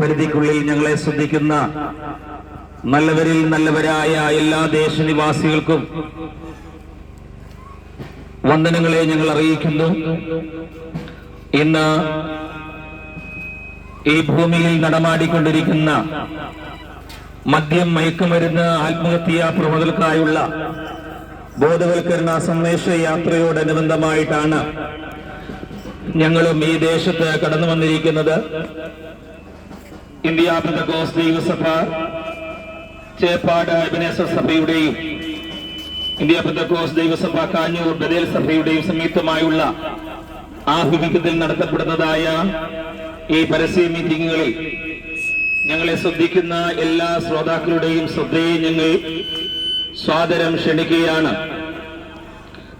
പരിധിക്കുള്ളിൽ ഞങ്ങളെ ശ്രദ്ധിക്കുന്ന നല്ലവരിൽ നല്ലവരായ എല്ലാ ദേശനിവാസികൾക്കും വന്ദനങ്ങളെ ഞങ്ങൾ അറിയിക്കുന്നു. ഇന്ന് ഈ ഭൂമിയിൽ നടമാടിക്കൊണ്ടിരിക്കുന്ന മദ്യം മയക്കുമരുന്ന് ആത്മഹത്യാ പ്രമുഖർക്കായുള്ള ബോധവൽക്കരണ സന്ദേശ യാത്രയോടനുബന്ധമായിട്ടാണ് ഞങ്ങളും ഈ ദേശത്ത് കടന്നു വന്നിരിക്കുന്നത് ഇന്ത്യ പെന്തക്കോസ് ദൈവസഭ ചേപ്പാട് അഭിനേശ്വര സഭയുടെയും ഇന്ത്യ പെന്തക്കോസ് ദൈവസഭ കാഞ്ഞൂർ ബദേൽ സഭയുടെയും സംയുക്തമായുള്ള ആഭിമുഖ്യത്തിൽ നടത്തപ്പെടുന്നതായ ഈ പരസ്യ മീറ്റിങ്ങുകളിൽ ഞങ്ങളെ ശ്രദ്ധിക്കുന്ന എല്ലാ ശ്രോതാക്കളുടെയും ശ്രദ്ധയെ ഞങ്ങൾ സ്വാതരം ക്ഷണിക്കുകയാണ്.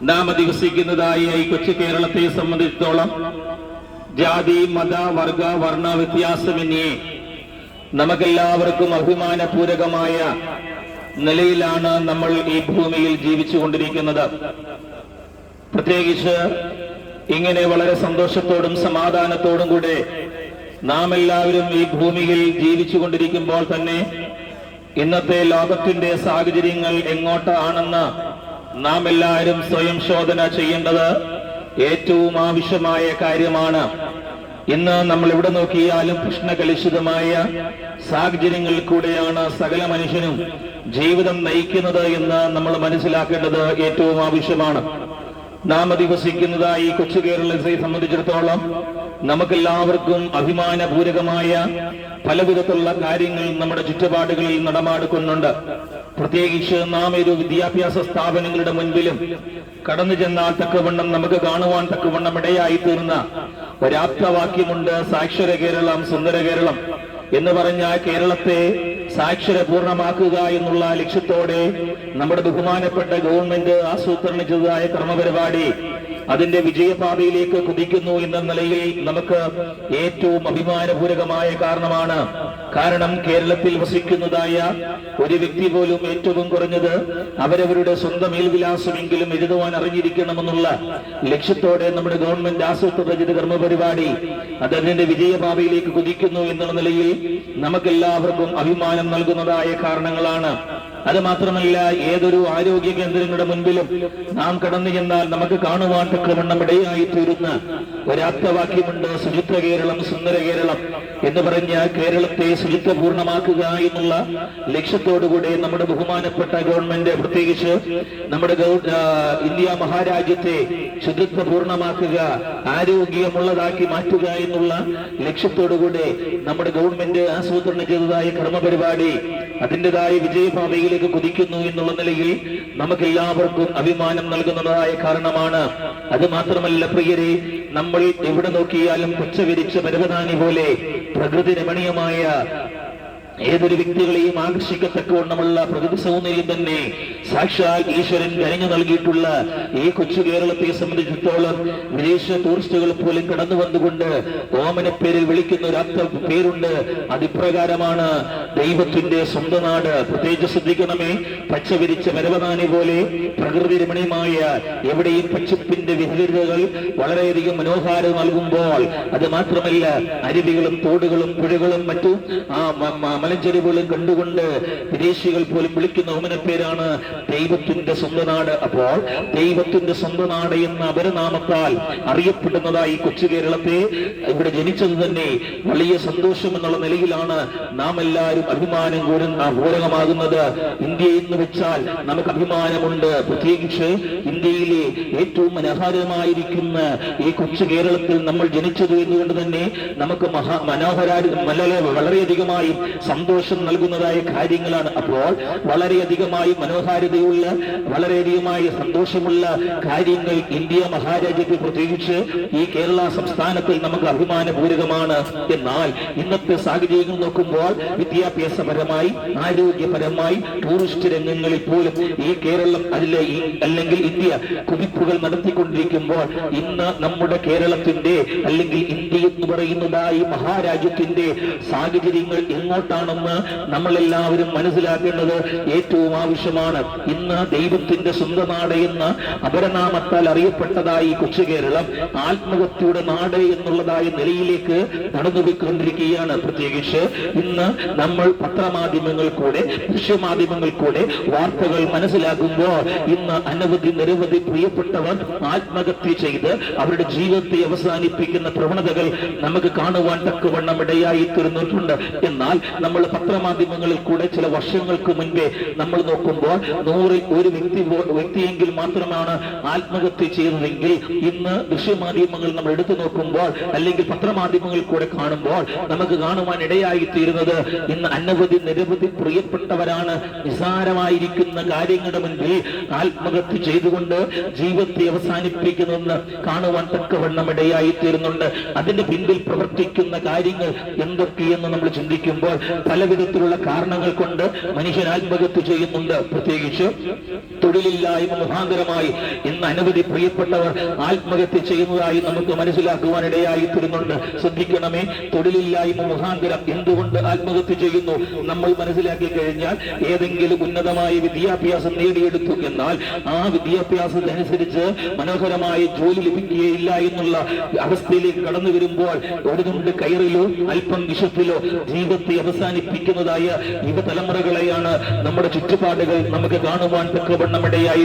നാം അധിവസിക്കുന്നതായ ഈ കൊച്ചു കേരളത്തെ സംബന്ധിച്ചിടത്തോളം ജാതി മത വർഗ വർണ വ്യത്യാസമന്യേ നമുക്കെല്ലാവർക്കും അഭിമാനപൂരകമായ നിലയിലാണ് നമ്മൾ ഈ ഭൂമിയിൽ ജീവിച്ചുകൊണ്ടിരിക്കുന്നത്. പ്രത്യേകിച്ച് ഇങ്ങനെ വളരെ സന്തോഷത്തോടും സമാധാനത്തോടും കൂടെ നാം എല്ലാവരും ഈ ഭൂമിയിൽ ജീവിച്ചുകൊണ്ടിരിക്കുമ്പോൾ തന്നെ ഇന്നത്തെ ലോകത്തിന്റെ സാഹചര്യങ്ങൾ എങ്ങോട്ടാണെന്ന് നാം എല്ലാവരും സ്വയം ശോധന ചെയ്യേണ്ടത് ഏറ്റവും ആവശ്യമായ കാര്യമാണ്. ഇന്ന് നമ്മൾ എവിടെ നോക്കിയാലും പ്രശ്നകലുഷിതമായ സാഹചര്യങ്ങളിൽ കൂടെയാണ് സകല മനുഷ്യനും ജീവിതം നയിക്കുന്നത് എന്ന് നമ്മൾ മനസ്സിലാക്കേണ്ടത് ഏറ്റവും ആവശ്യമാണ്. നാം അധിവസിക്കുന്നതായി കൊച്ചു കേരളത്തെ സംബന്ധിച്ചിടത്തോളം നമുക്കെല്ലാവർക്കും അഭിമാനപൂരകമായ പലവിധത്തിലുള്ള കാര്യങ്ങൾ നമ്മുടെ ചുറ്റുപാടുകളിൽ നടമാടുക്കുന്നുണ്ട് പ്രത്യേകിച്ച് നാം ഒരു വിദ്യാഭ്യാസ സ്ഥാപനങ്ങളുടെ മുൻപിലും കടന്നു ചെന്നാൽ തക്കവണ്ണം നമുക്ക് കാണുവാൻ തക്കവണ്ണം ഇടയായി തീർന്ന ഒരാപ്തവാക്യമുണ്ട് സാക്ഷര കേരളം സുന്ദര കേരളം എന്ന് പറഞ്ഞ കേരളത്തെ സാക്ഷര പൂർണമാക്കുക എന്നുള്ള ലക്ഷ്യത്തോടെ നമ്മുടെ ബഹുമാനപ്പെട്ട ഗവൺമെന്റ് ആസൂത്രണം ചെയ്തതായ കർമ്മപരിപാടി അതിന്റെ വിജയപാതയിലേക്ക് കുതിക്കുന്നു എന്ന നിലയിൽ നമുക്ക് ഏറ്റവും അഭിമാനപൂരകമായ കാരണമാണ്. കാരണം കേരളത്തിൽ വസിക്കുന്നതായ ഒരു വ്യക്തി പോലും ഏറ്റവും കുറഞ്ഞത് അവരവരുടെ സ്വന്തം മേൽവിലാസമെങ്കിലും എഴുതുവാൻ അറിഞ്ഞിരിക്കണമെന്നുള്ള ലക്ഷ്യത്തോടെ നമ്മുടെ ഗവൺമെന്റ് ആസൂത്രണം ചെയ്ത കർമ്മപരിപാടി അതതിന്റെ വിജയപാതയിലേക്ക് കുതിക്കുന്നു എന്നുള്ള നിലയിൽ നമുക്കെല്ലാവർക്കും അഭിമാനം നൽകുന്നതായ കാരണങ്ങളാണ്. അത് മാത്രമല്ല ഏതൊരു ആരോഗ്യ കേന്ദ്രങ്ങളുടെ മുൻപിലും നാം കടന്നു ചെന്നാൽ നമുക്ക് കാണുവാൻ തക്കവണ്ണം ഇടയായി തീരുന്ന ഒരാപ്തവാക്യമുണ്ട് ശുചിത്വ കേരളം സുന്ദര കേരളം എന്ന് പറഞ്ഞ കേരളത്തെ ശുചിത്വ പൂർണമാക്കുക എന്നുള്ള ലക്ഷ്യത്തോടുകൂടി നമ്മുടെ ബഹുമാനപ്പെട്ട ഗവൺമെന്റ് പ്രത്യേകിച്ച് നമ്മുടെ ഇന്ത്യ മഹാരാജ്യത്തെ ശുചിത്വ പൂർണമാക്കുക ആരോഗ്യമുള്ളതാക്കി മാറ്റുക എന്നുള്ള ലക്ഷ്യത്തോടുകൂടി നമ്മുടെ ഗവൺമെന്റ് ആസൂത്രണം ചെയ്തതായ കർമ്മപരിപാടി അതിന്റെതായ വിജയപാതയിലേക്ക് കുതിക്കുന്നു എന്നുള്ള നിലയിൽ നമുക്കെല്ലാവർക്കും അഭിമാനം നൽകുന്നതായ കാരണമാണ്. അത് മാത്രമല്ല പ്രിയരെ നമ്മൾ എവിടെ നോക്കിയാലും പച്ചവിരിച്ച പരവതാനി പോലെ പ്രകൃതി രമണീയമായ ഏതൊരു വ്യക്തികളെയും ആകർഷിക്കത്തക്കവണ്ണമുള്ള പ്രകൃതി സൗന്ദര്യം തന്നെ സാക്ഷാൽ ഈശ്വരൻ കനിഞ്ഞു നൽകിയിട്ടുള്ള ഈ കൊച്ചു കേരളത്തെ സംബന്ധിച്ചിടത്തോളം വിദേശ ടൂറിസ്റ്റുകൾ പോലും കടന്നു വന്നുകൊണ്ട് ഓമന പേരിൽ വിളിക്കുന്ന ഒരു പേരുണ്ട്. അതിപ്രകാരമാണ് ദൈവത്തിന്റെ സ്വന്തം നാട്. പ്രത്യേകിച്ച് ശ്രദ്ധിക്കണമേ പച്ച വിരിച്ച മരവനാനി പോലെ പ്രകൃതി രമണീയമായ എവിടെയും പച്ചപ്പിന്റെ വിഹരിതകൾ വളരെയധികം മനോഹാരം നൽകുമ്പോൾ അത് മാത്രമല്ല അരുവികളും തോടുകളും പുഴകളും മറ്റു ആ മലഞ്ചെരിവുകളും കണ്ടുകൊണ്ട് വിദേശികൾ പോലും വിളിക്കുന്ന ഓമന പേരാണ് ദൈവത്തിന്റെ സ്വന്തം നാട് അപ്പോൾ ദൈവത്തിന്റെ സ്വന്തം നാട് എന്ന അപരനാമത്താൽ അറിയപ്പെടുന്നതായി കൊച്ചു കേരളത്തെ ഇവിടെ ജനിച്ചത് തന്നെ വലിയ സന്തോഷം എന്നുള്ള നിലയിലാണ് നാം എല്ലാവരും അഭിമാനം കൂരുന്ന പൂരകമാകുന്നത്. ഇന്ത്യ എന്ന് വെച്ചാൽ നമുക്ക് അഭിമാനമുണ്ട്. പ്രത്യേകിച്ച് ഇന്ത്യയിലെ ഏറ്റവും മനോഹരമായിരിക്കുന്ന ഈ കൊച്ചു കേരളത്തിൽ നമ്മൾ ജനിച്ചത് എന്നുകൊണ്ട് തന്നെ നമുക്ക് മഹാ മനോഹര വളരെ വളരെയധികമായി സന്തോഷം നൽകുന്നതായ കാര്യങ്ങളാണ്. അപ്പോൾ വളരെയധികമായി മനോഹാരിതയുള്ള വളരെയധികമായി സന്തോഷമുള്ള കാര്യങ്ങൾ ഇന്ത്യ മഹാരാജ്യത്തെ പ്രത്യേകിച്ച് ഈ കേരള സംസ്ഥാനത്തിൽ നമുക്ക് അഭിമാനപൂരകമാണ്. എന്നാൽ ഇന്നത്തെ സാഹചര്യങ്ങൾ നോക്കുമ്പോൾ വിദ്യാഭ്യാസപരമായി ആരോഗ്യപരമായി ടൂറിസ്റ്റ് രംഗങ്ങളിൽ പോലും ഈ കേരളം അതിലെ ഈ അല്ലെങ്കിൽ ഇന്ത്യ കുതിപ്പുകൾ നടത്തിക്കൊണ്ടിരിക്കുമ്പോൾ ഇന്ന് നമ്മുടെ കേരളത്തിന്റെ അല്ലെങ്കിൽ ഇന്ത്യ എന്ന് പറയുന്നതായി മഹാരാജ്യത്തിന്റെ സാഹചര്യങ്ങൾ എങ്ങോട്ടാണെന്ന് നമ്മളെല്ലാവരും മനസ്സിലാക്കേണ്ടത് ഏറ്റവും ആവശ്യമാണ്. ഇന്ന് ദൈവത്തിന്റെ സ്വന്തം നാട് എന്ന് അപരനാമത്താൽ അറിയപ്പെട്ടതായി കൊച്ചു കേരളം ആത്മഹത്യയുടെ നാട് എന്നുള്ളതായ നിലയിലേക്ക് നടന്നുപോയിക്കൊണ്ടിരിക്കുകയാണ്. പ്രത്യേകിച്ച് ഇന്ന് നമ്മൾ പത്രമാധ്യമങ്ങൾ കൂടെ ദൃശ്യമാധ്യമങ്ങൾ കൂടെ വാർത്തകൾ മനസ്സിലാക്കുമ്പോൾ ഇന്ന് അനവധി നിരവധി പ്രിയപ്പെട്ടവർ ആത്മഹത്യ ചെയ്ത് അവരുടെ ജീവിതത്തെ അവസാനിപ്പിക്കുന്ന പ്രവണതകൾ നമുക്ക് കാണുവാൻ തക്കവണ്ണം ഇടയായി തീർന്നിട്ടുണ്ട് എന്നാൽ നമ്മൾ പത്രമാധ്യമങ്ങളിൽ കൂടെ ചില വർഷങ്ങൾക്ക് മുൻപേ നമ്മൾ നോക്കുമ്പോൾ നൂറിൽ ഒരു വ്യക്തി വ്യക്തിയെങ്കിൽ മാത്രമാണ് ആത്മഹത്യ ചെയ്തതെങ്കിൽ ഇന്ന് ദൃശ്യമാധ്യമങ്ങൾ നമ്മൾ എടുത്തു നോക്കുമ്പോൾ അല്ലെങ്കിൽ പത്രമാധ്യമങ്ങളിൽ കൂടെ കാണുമ്പോൾ നമുക്ക് കാണുവാൻ ഇടയായി തീരുന്നത് ഇന്ന് അനവധി നിരവധി പ്രിയപ്പെട്ടവരാണ് നിസാരമായിരിക്കുന്ന കാര്യങ്ങളുടെ മുൻപിൽ ആത്മഹത്യ ചെയ്തുകൊണ്ട് ജീവിതത്തെ അവസാനിപ്പിക്കുന്നതെന്ന് കാണുവാൻ തക്കവണ്ണം ഇടയായി തീരുന്നുണ്ട് അതിന്റെ പിന്നിൽ പ്രവർത്തിക്കുന്ന കാര്യങ്ങൾ എന്തൊക്കെയെന്ന് നമ്മൾ ചിന്തിക്കുമ്പോൾ പല വിധത്തിലുള്ള കാരണങ്ങൾ കൊണ്ട് മനുഷ്യൻ ആത്മഹത്യ ചെയ്യുന്നുണ്ട്. പ്രത്യേകിച്ച് തൊഴിലില്ലായ്മ മുഖാന്തരമായി ഇന്ന് അനവധി പ്രിയപ്പെട്ടവർ ആത്മഹത്യ ചെയ്യുന്നതായി നമുക്ക് മനസ്സിലാക്കുവാൻ ഇടയായി തീരുന്നുണ്ട് ശ്രദ്ധിക്കണമേ തൊഴിലില്ലായ്മ മുഖാന്തരം എന്തുകൊണ്ട് ആത്മഹത്യ ചെയ്യുന്നു? നമ്മൾ മനസ്സിലാക്കി കഴിഞ്ഞാൽ ഏതെങ്കിലും ഉന്നതമായ വിദ്യാഭ്യാസം നേടിയെടുത്തു എന്നാൽ ആ വിദ്യാഭ്യാസത്തിനനുസരിച്ച് മനോഹരമായ ജോലി ലഭിക്കുകയില്ല എന്നുള്ള അവസ്ഥയിലേക്ക് കടന്നു വരുമ്പോൾ ഒരു തുണ്ട് കയറിലോ അല്പം വിശപ്പിലോ ജീവിതത്തെ അവസാനിപ്പിക്കുന്നതായ യുവതലമുറകളെയാണ് നമ്മുടെ ചുറ്റുപാടുകൾ നമുക്ക് കാണുവാൻ തക്കവണ്ണം ഇടയായി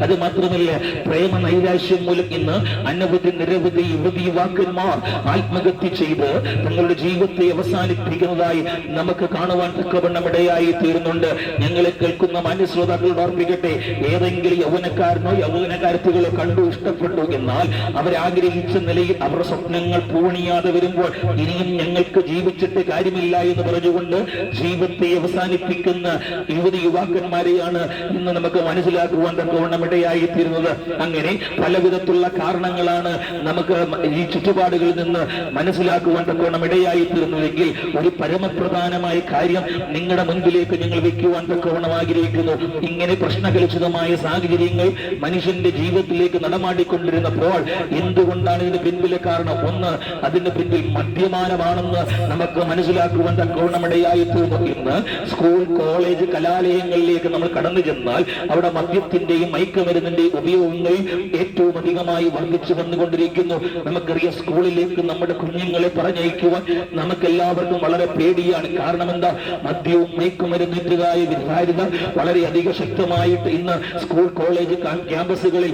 അത് മാത്രമല്ല പ്രേമ നൈരാശ്യം മൂലം ഇന്ന് അനവധി നിരവധി യുവതി യുവാക്കന്മാർ ആത്മഹത്യ ചെയ്ത് തങ്ങളുടെ ജീവിതത്തെ അവസാനിപ്പിക്കുന്നതായി നമുക്ക് കാണുവാൻ തക്കവണ്ണം ഇടയായി തീരുന്നുണ്ട്. ഞങ്ങളെ കേൾക്കുന്ന മാന്യശ്രോതാക്കളോട് ഓർപ്പിക്കട്ടെ ഏതെങ്കിലും യൗവനക്കാരനോ യൗവനക്കാരത്തികളോ കണ്ടു ഇഷ്ടപ്പെട്ടു എന്നാൽ അവരാഗ്രഹിച്ച നിലയിൽ അവരുടെ സ്വപ്നങ്ങൾ പൂണിയാതെ വരുമ്പോൾ ഇനിയും ഞങ്ങൾക്ക് ജീവിച്ചിട്ട് കാര്യമില്ല എന്ന് പറഞ്ഞുകൊണ്ട് ജീവിതത്തെ അവസാനിപ്പിക്കുന്ന യുവതി യുവാക്കന്മാരെയാണ് ഇന്ന് നമുക്ക് മനസ്സിലാക്കുവാൻ തക്കവണ്ണം ഇടയായി തീരുന്നത് അങ്ങനെ പല വിധത്തിലുള്ള കാരണങ്ങളാണ് നമുക്ക് ഈ ചുറ്റുപാടുകളിൽ നിന്ന് മനസ്സിലാക്കുവാൻ തക്കവണ്ണം ഇടയായിത്തീരുന്നതെങ്കിൽ ഒരു പരമപ്രധാനമായ കാര്യം നിങ്ങളുടെ മുൻപിലേക്ക് നിങ്ങൾ വെക്കുവാൻ തക്കവണ്ണം ആഗ്രഹിക്കുന്നു. ഇങ്ങനെ പ്രശ്നകലുഷിതമായ സാഹചര്യങ്ങൾ മനുഷ്യന്റെ ജീവിതത്തിലേക്ക് നടമാടിക്കൊണ്ടിരുന്നപ്പോൾ എന്തുകൊണ്ടാണ് ഇതിന് പിൻപിലെ കാരണം? ഒന്ന് അതിന് പിന്നിൽ മദ്യപാനമാണെന്ന് നമുക്ക് മനസ്സിലാക്കുവാൻ തക്കവണ്ണം ഇടയായിത്തീർന്നു ഇന്ന് സ്കൂൾ കോളേജ് കലാലയങ്ങളിലേക്ക് നമ്മൾ കടന്നു ചെന്നാൽ അവിടെ മദ്യത്തിന്റെയും മയക്കുമരുന്നിന്റെയും ഉപയോഗങ്ങൾ ഏറ്റവും അധികമായി വർദ്ധിച്ചു വന്നുകൊണ്ടിരിക്കുന്നു. നമുക്കറിയാം സ്കൂളിലേക്ക് നമ്മുടെ കുഞ്ഞുങ്ങളെ പറഞ്ഞയക്കുവാൻ നമുക്ക് എല്ലാവർക്കും വളരെ പേടിയാണ്. കാരണം എന്താ? മദ്യവും മയക്കുമരുന്നിന്റെതായ വിധാരിത വളരെയധികം ശക്തമായിട്ട് ഇന്ന് സ്കൂൾ കോളേജ് ക്യാമ്പസുകളിൽ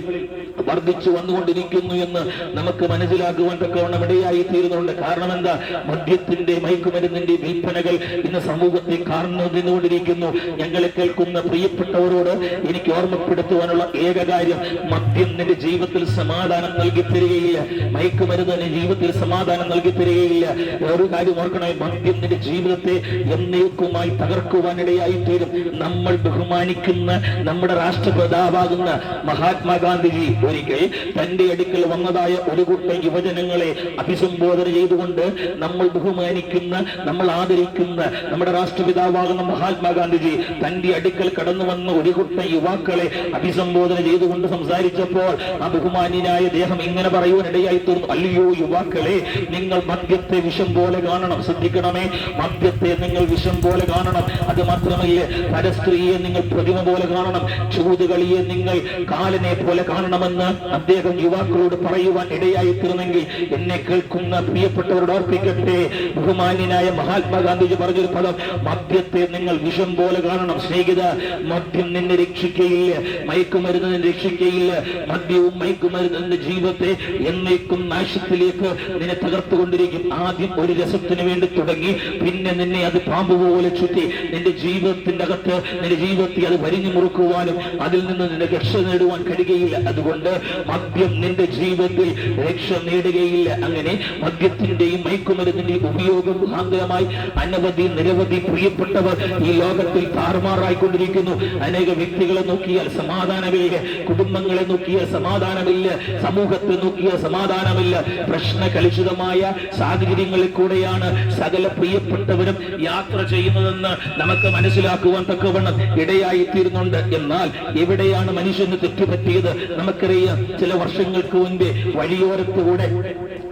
വർദ്ധിച്ചു വന്നുകൊണ്ടിരിക്കുന്നു എന്ന് നമുക്ക് മനസ്സിലാക്കുവാൻ തക്കവണ്ണം ഇടയായി തീരുന്നുണ്ട് കാരണം എന്താ മദ്യത്തിന്റെ മയക്കുമരുന്നിന്റെ വിൽപ്പനകൾ ഇന്ന് സമൂഹത്തെ കാണുന്നതിനുകൊണ്ടിരിക്കുന്നു ഞങ്ങളെ കേൾക്കുന്ന പ്രിയപ്പെട്ടവരോട് എനിക്ക് ഓർമ്മപ്പെടുത്തുവാനുള്ള ഏക കാര്യം മദ്യം നിന്റെ ജീവിതത്തിൽ സമാധാനം നൽകി തരികയില്ല മയക്കുമരുന്ന് നിന്റെ ജീവിതത്തിൽ സമാധാനം നൽകി തരികയില്ല ഒരു കാര്യം ഓർക്കണേ മദ്യം നിന്റെ ജീവിതത്തെ എന്നേക്കുമായി തകർക്കുവാനിടയായി തീരും നമ്മൾ ബഹുമാനിക്കുന്ന നമ്മുടെ രാഷ്ട്രപിതാവാകുന്ന മഹാത്മാഗാന്ധിജി ഒരിക്കൽ തന്റെ അടുക്കൽ വന്നതായ ഒരു കൂട്ടം യുവജനങ്ങളെ അഭിസംബോധന ചെയ്തുകൊണ്ട് നമ്മൾ ബഹുമാനിക്കുന്ന നമ്മൾ ആദരിക്കുന്ന നമ്മുടെ രാഷ്ട്രപിതാവാകുന്ന മഹാത്മാഗാന്ധിജി തന്റെ അടുക്കൽ കടന്നു വന്ന ഒരു കൂട്ടം യുവാക്കളെ അഭിസംബോധന ചെയ്തുകൊണ്ട് സംസാരിച്ചപ്പോൾ ആ ബഹുമാന്യനായ ദേഹം ഇങ്ങനെ പറയുവാനിടയായി തീർന്നു. അല്ലയോ യുവാക്കളെ നിങ്ങൾ മദ്യത്തെ വിഷം പോലെ കാണണം. ശ്രദ്ധിക്കണമേ മദ്യത്തെ നിങ്ങൾ വിഷം പോലെ കാണണം. അത് മാത്രമല്ല പരസ്ത്രീയെ നിങ്ങൾ പ്രതിമ പോലെ കാണണം. ചൂതുകളിയെ നിങ്ങൾ കാലനെ പോലെ കാണണമെന്ന് അദ്ദേഹം യുവാക്കളോട് പറയുവാൻ ഇടയായി തീർന്നെങ്കിൽ എന്നെ കേൾക്കുന്ന പ്രിയപ്പെട്ടവരോട് ഓർപ്പിക്കട്ടെ. ബഹുമാന്യനായ മഹാത്മാഗാന്ധിജി പറഞ്ഞൊരു പദം മദ്യത്തെ നിങ്ങൾ വിഷം പോലെ കാണണം സ്നേഹിത. മദ്യം നിന്നെ രക്ഷിക്കയില്ല. മയക്കുമരുന്ന് നിന്നെ രക്ഷിക്കയില്ല. മദ്യവും മയക്കുമരുന്ന് നിന്റെ ജീവിതത്തെ എന്നേക്കും നാശത്തിലേക്ക് നിന്നെ തകർത്തുകൊണ്ടിരിക്കും. ആദ്യം ഒരു രസത്തിന് വേണ്ടി തുടങ്ങി പിന്നെ നിന്നെ അത് പാമ്പ് പോലെ ചുറ്റി നിന്റെ ജീവിതത്തിന്റെ അകത്ത് നിന്റെ ജീവിതത്തെ അത് വരിഞ്ഞു മുറുക്കുവാനും അതിൽ നിന്ന് നിന്റെ രക്ഷ നേടുവാൻ കഴിയുകയില്ല. അതുകൊണ്ട് മദ്യം നിന്റെ ജീവിതത്തിൽ രക്ഷ നേടുകയില്ല. അങ്ങനെ മദ്യത്തിന്റെയും മയക്കുമരുന്നിന്റെയും ഉപയോഗം മുഖാന്തരമായി അനവധി നിരവധി പ്രിയപ്പെട്ടവർ ഈ ലോകത്തിൽ താറുമാറായിക്കൊണ്ടിരിക്കുന്നു. അനേക വ്യക്തികളെ നോക്കിയാൽ സമാധാനമില്ല. കുടുംബങ്ങളെ നോക്കിയാൽ സമാധാനമില്ല. സമൂഹത്തെ നോക്കിയാൽ സമാധാനമില്ല. പ്രശ്ന കലുഷിതമായ സാഹചര്യങ്ങളിൽ കൂടെയാണ് സകല പ്രിയപ്പെട്ടവരും യാത്ര ചെയ്യുന്നതെന്ന് നമുക്ക് മനസ്സിലാക്കുവാൻ തക്കവണ്ണം ഇടയായി തീരുന്നുണ്ട് എന്നാൽ എവിടെയാണ് മനുഷ്യന് തെറ്റുപറ്റിയത്? നമുക്കറിയാം ചില വർഷങ്ങൾക്ക് മുൻപേ വഴിയോരത്തുകൂടെ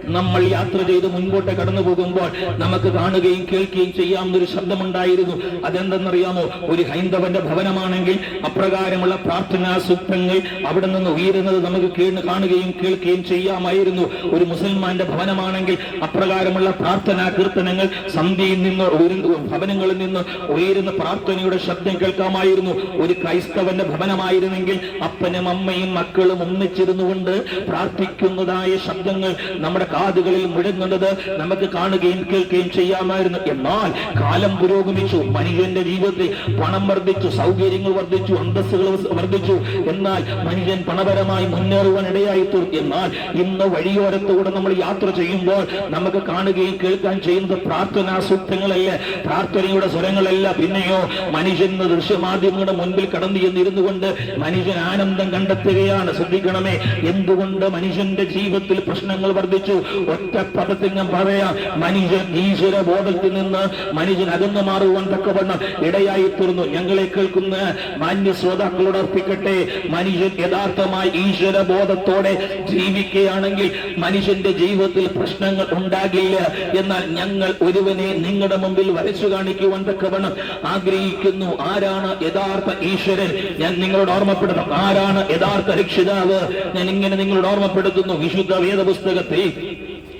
നമ്മൾ യാത്ര ചെയ്ത് മുൻപോട്ട് കടന്നു പോകുമ്പോൾ നമുക്ക് കാണുകയും കേൾക്കുകയും ചെയ്യാവുന്ന ഒരു ശബ്ദമുണ്ടായിരുന്നു. അതെന്തെന്നറിയാമോ? ഒരു ഹൈന്ദവന്റെ ഭവനമാണെങ്കിൽ അപ്രകാരമുള്ള പ്രാർത്ഥനാ സൂക്തങ്ങൾ അവിടെ നിന്ന് ഉയരുന്നത് നമുക്ക് കേണ് കാണുകയും കേൾക്കുകയും ചെയ്യാമായിരുന്നു. ഒരു മുസൽമാന്റെ ഭവനമാണെങ്കിൽ അപ്രകാരമുള്ള പ്രാർത്ഥനാ കീർത്തനങ്ങൾ സന്ധ്യയിൽ നിന്ന് ഭവനങ്ങളിൽ നിന്ന് ഉയരുന്ന പ്രാർത്ഥനയുടെ ശബ്ദം കേൾക്കാമായിരുന്നു. ഒരു ക്രൈസ്തവന്റെ ഭവനമായിരുന്നെങ്കിൽ അപ്പനും അമ്മയും മക്കളും ഒന്നിച്ചിരുന്നു കൊണ്ട് പ്രാർത്ഥിക്കുന്നതായ ശബ്ദങ്ങൾ നമ്മുടെ കാതുകളിൽ മുഴങ്ങുന്നത് നമുക്ക് കാണുകയും കേൾക്കുകയും ചെയ്യാമായിരുന്നു. എന്നാൽ കാലം പുരോഗമിച്ചു മനുഷ്യന്റെ ജീവിതത്തിൽ പണം വർദ്ധിച്ചു സൗകര്യങ്ങൾ വർദ്ധിച്ചു അന്തസ്സുകൾ വർദ്ധിച്ചു. എന്നാൽ മനുഷ്യൻ പണപരമായി മുന്നേറുവാൻ ഇടയായി തീർത്തു എന്നാൽ ഇന്ന് വഴിയോരത്തൂടെ നമ്മൾ യാത്ര ചെയ്യുമ്പോൾ നമുക്ക് കാണുകയും കേൾക്കാൻ ചെയ്യുന്നത് പ്രാർത്ഥനാ സൂക്തങ്ങളല്ല പ്രാർത്ഥനയുടെ സ്വരങ്ങളല്ല. പിന്നെയോ മനുഷ്യൻ ദൃശ്യമാധ്യമങ്ങളുടെ മുൻപിൽ കടന്നു ചെന്നിരുന്നു കൊണ്ട് മനുഷ്യൻ ആനന്ദം കണ്ടെത്തുകയാണ്. ശ്രദ്ധിക്കണമേ എന്തുകൊണ്ട് മനുഷ്യന്റെ ജീവിതത്തിൽ പ്രശ്നങ്ങൾ വർദ്ധിച്ചു? ഒറ്റ പദത്തിൽ ഞാൻ പറയാം മനുഷ്യൻ ഈശ്വര ബോധത്തിൽ നിന്ന് മനുഷ്യൻ അകന്നു മാറുവാൻ തക്കവണ്ണം ഇടയായി തീർന്നു. ഞങ്ങളെ കേൾക്കുന്ന മാന്യ ശ്രോതാക്കളോട് അർപ്പിക്കട്ടെ. മനുഷ്യൻ യഥാർത്ഥമായി ഈശ്വര ബോധത്തോടെ ജീവിക്കുകയാണെങ്കിൽ മനുഷ്യന്റെ ജീവിതത്തിൽ പ്രശ്നങ്ങൾ ഉണ്ടാകില്ല. എന്നാൽ ഞങ്ങൾ ഒരുവനെ നിങ്ങളുടെ മുമ്പിൽ വരച്ചു കാണിക്കുവാൻ തക്കവണ്ണം ആഗ്രഹിക്കുന്നു. ആരാണ് യഥാർത്ഥ ഈശ്വരൻ? ഞാൻ നിങ്ങളോട് ഓർമ്മപ്പെടുത്തണം ആരാണ് യഥാർത്ഥ രക്ഷിതാവ്? ഞാൻ ഇങ്ങനെ നിങ്ങളോട് ഓർമ്മപ്പെടുത്തുന്നു. വിശുദ്ധ വേദപുസ്തകത്തിൽ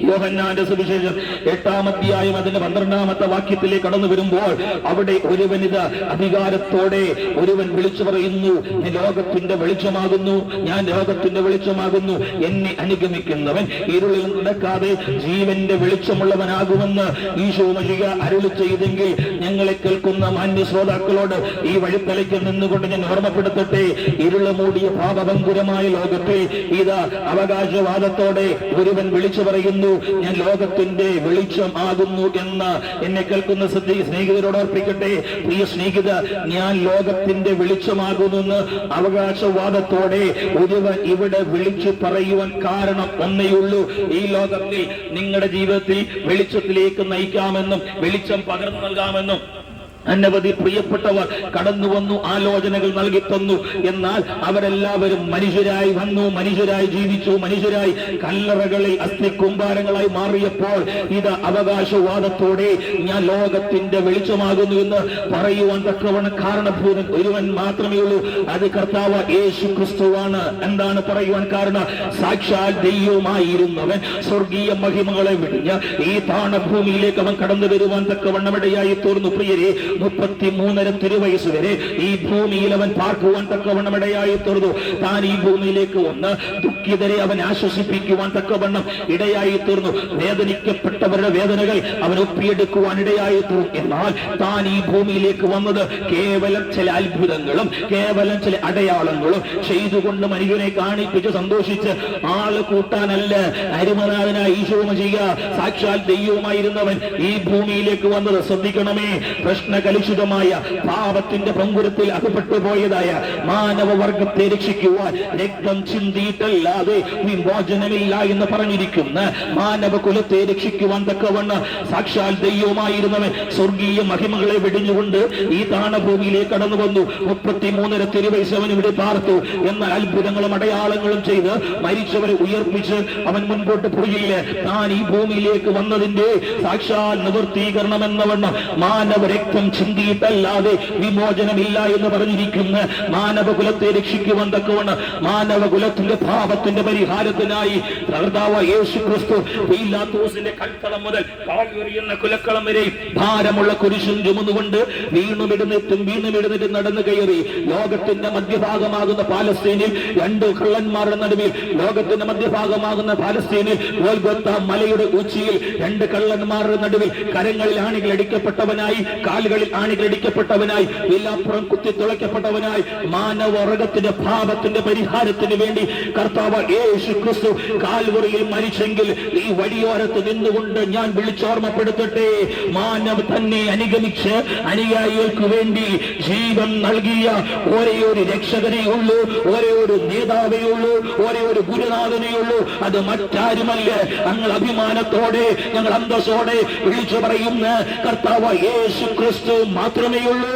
യോഹന്നാന്റെ സുവിശേഷം എട്ടാം അധ്യായം അതിന്റെ പന്ത്രണ്ടാമത്തെ വാക്യത്തിലേക്ക് കടന്നു വരുമ്പോൾ അവിടെ ഒരുവനിത് അധികാരത്തോടെ ഒരുവൻ വിളിച്ചു പറയുന്നു ലോകത്തിന്റെ വെളിച്ചമാകുന്നു ഞാൻ ലോകത്തിന്റെ വെളിച്ചമാകുന്നു എന്നെ അനുഗമിക്കുന്നവൻ ഇരുളിൽ നടക്കാതെ ജീവന്റെ വെളിച്ചമുള്ളവനാകുമെന്ന് ഈശോ മഷിക അരുളി ചെയ്തെങ്കിൽ ഞങ്ങളെ കേൾക്കുന്ന മാന്യ ശ്രോതാക്കളോട് ഈ വഴിത്തലയ്ക്ക് നിന്നുകൊണ്ട് ഞാൻ ഓർമ്മപ്പെടുത്തട്ടെ ഇരുൾ മൂടിയ പാപഭങ്കുരമായ ലോകത്തിൽ ഇത് അവകാശവാദത്തോടെ ഒരുവൻ വിളിച്ചു പറയുന്നു ഞാൻ ലോകത്തിന്റെ വെളിച്ചം ആകുന്നു എന്ന് എന്നെ കേൾക്കുന്ന സ്നേഹിതരോട് ഓർപ്പിക്കട്ടെ. പ്രിയ സ്നേഹിത ഞാൻ ലോകത്തിന്റെ വെളിച്ചമാകുന്നു അവകാശവാദത്തോടെ ഒരുവൻ ഇവിടെ വിളിച്ചു പറയുവാൻ കാരണം ഒന്നേയുള്ളൂ ഈ ലോകത്തിൽ നിങ്ങളുടെ ജീവിതത്തിൽ വെളിച്ചത്തിലേക്ക് നയിക്കാമെന്നും വെളിച്ചം പകർന്നു നൽകാമെന്നും. അനവധി പ്രിയപ്പെട്ടവർ കടന്നു വന്നു ആലോചനകൾ നൽകി തന്നു. എന്നാൽ അവരെല്ലാവരും മനുഷ്യരായി വന്നു മനുഷ്യരായി ജീവിച്ചു മനുഷ്യരായി കല്ലറകളിൽ അസ്ഥി കുമ്പാരങ്ങളായി മാറിയപ്പോൾ ഇത് അവകാശവാദത്തോടെ ഞാൻ ലോകത്തിന്റെ വെളിച്ചമാകുന്നു എന്ന് പറയുവാൻ തക്കവണ കാരണഭൂതൻ ഒരുവൻ മാത്രമേ ഉള്ളൂ. അത് കർത്താവ് യേശു ക്രിസ്തുവാണ് എന്താണ് പറയുവാൻ കാരണം? സാക്ഷാൽ ദൈവമായിരുന്നവൻ സ്വർഗീയ മഹിമകളെ വിടിഞ്ഞ് ഈ താണഭൂമിയിലേക്ക് അവൻ കടന്നു വരുവാൻ തക്കവണ്ണം ഇടയായി തീർന്നു പ്രിയരെ മുപ്പത്തി മൂന്നര തിരുവയസ് വരെ ഈ ഭൂമിയിൽ അവൻ പാർക്കുവാൻ തക്കവണ്ണം ഇടയായി തീർന്നു. താൻ ഈ ഭൂമിയിലേക്ക് വന്ന് ദുഃഖിതരെ അവൻ ആശ്വസിപ്പിക്കുവാൻ തക്കവണ്ണം ഇടയായി തീർന്നു. വേദനിക്കപ്പെട്ടവരുടെ വേദനകൾ അവൻ ഒപ്പിയെടുക്കുവാൻ ഇടയായി തീർന്നു. എന്നാൽ താൻ ഈ ഭൂമിയിലേക്ക് വന്നത് കേവലം ചില അത്ഭുതങ്ങളും കേവലം ചില അടയാളങ്ങളും ചെയ്തുകൊണ്ട് മനുഷ്യനെ കാണിപ്പിച്ച് സന്തോഷിച്ച് ആൾ കൂട്ടാനല്ല അരുമനാഥനായി ഈശോമ ചെയ്യുക സാക്ഷാൽ ദൈവമായിരുന്നവൻ ഈ ഭൂമിയിലേക്ക് വന്നത്. ശ്രദ്ധിക്കണമേ പ്രശ്ന കലുഷിതമായ പാപത്തിന്റെ പങ്കുരത്തിൽ അകപ്പെട്ടു പോയതായ മാനവവർഗത്തെ രക്ഷിക്കുവാൻ രക്തം ചിന്തിയിട്ടല്ലാതെ വിമോചനമില്ല എന്ന് പറഞ്ഞിരിക്കുന്ന മാനവ കുലത്തെ രക്ഷിക്കുവാൻ തക്കവണ്ണം സാക്ഷാൽ ദൈവമായിരുന്നവൻ സ്വർഗീയ മഹിമകളെ വെടിഞ്ഞുകൊണ്ട് ഈ താണഭൂമിയിലേക്ക് കടന്നു വന്നു. മുപ്പത്തിമൂന്നര തിരുവയസവൻ ഇവിടെ പാർത്തു. എന്ന അത്ഭുതങ്ങളും അടയാളങ്ങളും ചെയ്ത് മരിച്ചവരെ ഉയർപ്പിച്ച് അവൻ മുൻപോട്ട് പോയില്ല. താൻ ഈ ഭൂമിയിലേക്ക് വന്നതിന്റെ സാക്ഷാൽ നിവർത്തീകരണം എന്നവണ്ണം മാനവ രക്തം ചിന്തിയിട്ടല്ലാതെ വിമോചനമില്ല എന്ന് പറഞ്ഞിരിക്കുന്ന മാനവകുലത്തെ രക്ഷിക്കുവാൻ തക്കവണ്ണം മാനവകുലത്തിന്റെ പാപത്തിന്റെ പരിഹാരത്തിനായി കർത്താവ് യേശു ക്രിസ്തു പീലാത്തോസിന്റെ കൽക്കളം മുതൽ കാൽവെറിയുന്ന കുലക്കളം വരെ ഭാരമുള്ള കുരിശും ചുമന്നുകൊണ്ട് വീണുമിടുന്നിട്ടും വീണുമിടുന്നിട്ടും നടന്നു കയറി ലോകത്തിന്റെ മധ്യഭാഗമാകുന്ന പാലസ്തീനിൽ രണ്ട് കള്ളന്മാരുടെ നടുവിൽ ലോകത്തിന്റെ മധ്യഭാഗമാകുന്ന പാലസ്തീനിൽ ഗോൽഗോത്ത മലയുടെ ഉച്ചിയിൽ രണ്ട് കള്ളന്മാരുടെ നടുവിൽ കരങ്ങളിൽ ആണികൾ അടിക്കപ്പെട്ടവനായി കാലുകളിൽ ആണികൾ അടിക്കപ്പെട്ടവനായി എല്ലാപ്പുറം കുത്തി തുളയ്ക്കപ്പെട്ടവനായി മാനവർഗത്തിന്റെ പാപത്തിന്റെ പരിഹാരത്തിന് വേണ്ടി കർത്താവ് യേശു ക്രിസ്തു കാൽവറിയിൽ മരിച്ചെങ്കിൽ ഈ വഴിയോരത്ത് നിന്നുകൊണ്ട് ഞാൻ വിളിച്ചോർമ്മപ്പെടുത്തട്ടെ. മാനവ തന്നെ അനുഗമിച്ച് അനുയായികൾക്ക് വേണ്ടി ജീവൻ നൽകിയ ഒരേ ഒരു രക്ഷകനേ ഉള്ളൂ ഒരേ ഒരു നേതാവേ ഉള്ളൂ ഒരേ ഒരു ഗുരുനാഥനേ ഉള്ളൂ. അത് മറ്റാരുമല്ല. ഞങ്ങൾ അഭിമാനത്തോടെ ഞങ്ങൾ അന്തസ്സോടെ വിളിച്ചു പറയുന്ന കർത്താവ് യേശു ക്രിസ്തു മാത്രമേ ഉള്ളൂ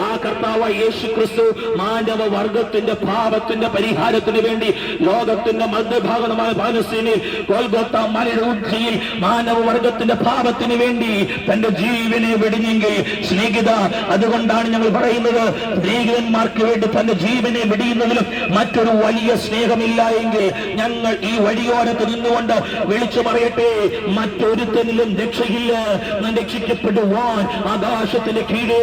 ആ കർത്താവ് യേശു ക്രിസ്തു മാനവ വർഗത്തിന്റെ പാപത്തിന്റെ പരിഹാരത്തിന് വേണ്ടി ലോകത്തിന്റെ മധ്യഭാഗമായ പാലസ്തീനിൽ കൊൽഗോത്ത മലയുടെ ഉച്ചയിൽ മാനവ വർഗത്തിന്റെ പാപത്തിന് വേണ്ടി തന്റെ ജീവനെ വെടിഞ്ഞെങ്കിൽ സ്നേഹിത അതുകൊണ്ടാണ് ഞങ്ങൾ പറയുന്നത് സ്നേഹിതന്മാർക്ക് വേണ്ടി തന്റെ ജീവനെ വെടിയുന്നതിലും മറ്റൊരു വലിയ സ്നേഹമില്ല എങ്കിൽ ഞങ്ങൾ ഈ വഴിയോരത്ത് നിന്നുകൊണ്ട് വിളിച്ചു പറയട്ടെ മറ്റൊരുത്തനിലും രക്ഷയില്ല. രക്ഷിക്കപ്പെടുവാൻ കീഴേ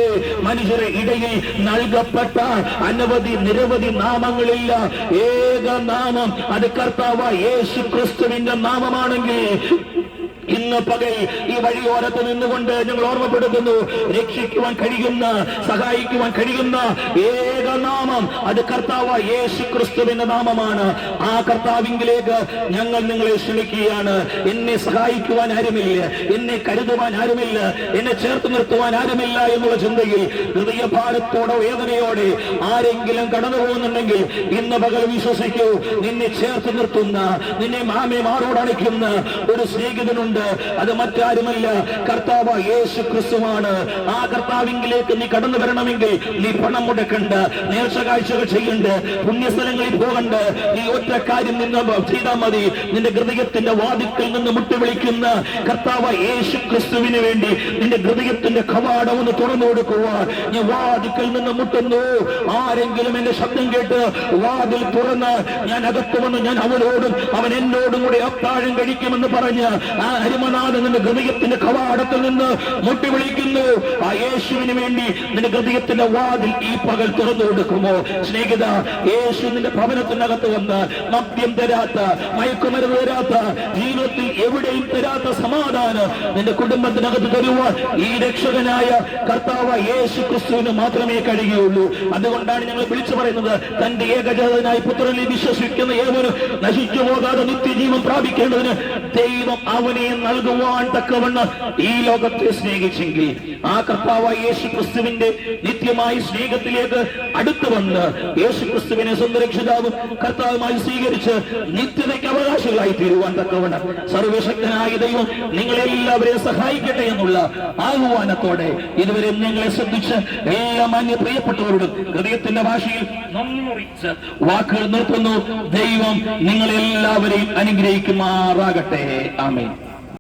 മനുഷ്യരെ ഇടയിൽ നൽകപ്പെട്ട അനവധി നിരവധി നാമങ്ങളില്ല. ഏക നാമം അത് കർത്താവ് യേശു ക്രിസ്തുവിന്റെ നാമമാണെങ്കിൽ ഇന്ന് പകൽ ഈ വഴിയോരത്ത് നിന്നുകൊണ്ട് ഞങ്ങൾ ഓർമ്മപ്പെടുത്തുന്നു. രക്ഷിക്കുവാൻ കഴിയുന്ന സഹായിക്കുവാൻ കഴിയുന്ന ഏക നാമം അത് കർത്താവ് യേശു ക്രിസ്തുവിന്റെ നാമമാണ്. ആ കർത്താവിംഗിലേക്ക് ഞങ്ങൾ നിങ്ങളെ ക്ഷണിക്കുകയാണ്. എന്നെ സഹായിക്കുവാൻ ആരുമില്ല എന്നെ കരുതുവാൻ ആരുമില്ല എന്നെ ചേർത്ത് നിർത്തുവാൻ ആരുമില്ല എന്നുള്ള ചിന്തയിൽ ഹൃദയഭാരത്തോടെ വേദനയോടെ ആരെങ്കിലും കടന്നു പോകുന്നുണ്ടെങ്കിൽ ഇന്ന് പകൽ വിശ്വസിക്കൂ നിന്നെ ചേർത്ത് നിർത്തുന്ന നിന്നെ മാമേ മാറോടണിക്കുന്ന ഒരു സ്നേഹിതനുണ്ട് അത് മറ്റാരുമല്ല. കർത്താവ് യേശു ക്രിസ്തുവാണ്. ആ കർത്താവിംഗിലേക്ക് നീ കടന്നു വരണമെങ്കിൽ നീ പണം മുടക്കണ്ട്. നേർച്ച കാഴ്ചകൾ ചെയ്യണ്ട. പുണ്യസ്ഥലങ്ങളിൽ പോകണ്ട്. നീ ഒറ്റ കാര്യം നിന്ന് ചെയ്താൽ മതി. നിന്റെ ഹൃദയത്തിന്റെ വാതിക്കൽ നിന്ന് മുട്ടുവിളിക്കുന്ന കർത്താവ് യേശു ക്രിസ്തുവിന് വേണ്ടി നിന്റെ ഹൃദയത്തിന്റെ കവാടം ഒന്ന് തുറന്നു കൊടുക്കുക. നീ വാതിക്കൽ നിന്ന് മുട്ടുന്നു. ആരെങ്കിലും എന്റെ ശബ്ദം കേട്ട് വാതിൽ തുറന്ന് ഞാൻ അകത്തു വന്ന് ഞാൻ അവനോടും അവൻ എന്നോടും കൂടി അത്താഴം കഴിക്കുമെന്ന് പറഞ്ഞ് ആ ഹരിമനാഥൻ നിന്റെ ഹൃദയത്തിന്റെ കവാടത്തിൽ നിന്ന് മുട്ടി വിളിക്കുന്നു ആ യേശുവിന് വേണ്ടി നിന്റെ ഹൃദയത്തിന്റെ വാതിൽ ഈ പകൽ തുറന്നു കൊടുക്കുമോ? സ്നേഹിത യേശു നിന്റെ ഭവനത്തിനകത്ത് വന്ന് മദ്യം തരാത്ത മയക്കുമരുന്ന് തരാത്ത ജീവിതത്തിൽ എവിടെയും തരാത്ത സമാധാനം നിന്റെ കുടുംബത്തിനകത്ത് തരുവാൻ ഈ രക്ഷകനായ കർത്താവ് യേശു ക്രിസ്തുവിന് മാത്രമേ കഴിയുകയുള്ളൂ അതുകൊണ്ടാണ് ഞങ്ങൾ വിളിച്ചു പറയുന്നത് തന്റെ ഏകജാതനായി പുത്രനിൽ വിശ്വസിക്കുന്ന ഏവനും നശിച്ചു പോകാതെ നിത്യജീവൻ പ്രാപിക്കേണ്ടതിന് ദൈവം അവനെ നൽകുവാൻ തക്കവണ്ണം ഈ ലോകത്തെ സ്നേഹിച്ചെങ്കിൽ ആ കർത്താവ് യേശു ക്രിസ്തുവിന്റെ നിത്യമായ സ്നേഹത്തിലേക്ക് അടുത്തു വന്ന് യേശു ക്രിസ്തുവിനെ സ്വന്തം കർത്താവുമായി സ്വീകരിച്ച് നിത്യതയ്ക്ക് അവകാശികളായി തീരുവാൻ തക്കവണ്ണം. സർവശക്തനായ ദൈവം നിങ്ങളെല്ലാവരെയും സഹായിക്കട്ടെ എന്നുള്ള ആഹ്വാനത്തോടെ ഇതുവരെ നിങ്ങളെ ശ്രദ്ധിച്ച് എല്ലാ മാന്യ പ്രിയപ്പെട്ടവരോടും ഹൃദയത്തിന്റെ ഭാഷയിൽ വാക്കുകൾ നിർത്തുന്നു. ദൈവം നിങ്ങളെല്ലാവരെയും അനുഗ്രഹിക്കുമാറാകട്ടെ. ആമേൻ.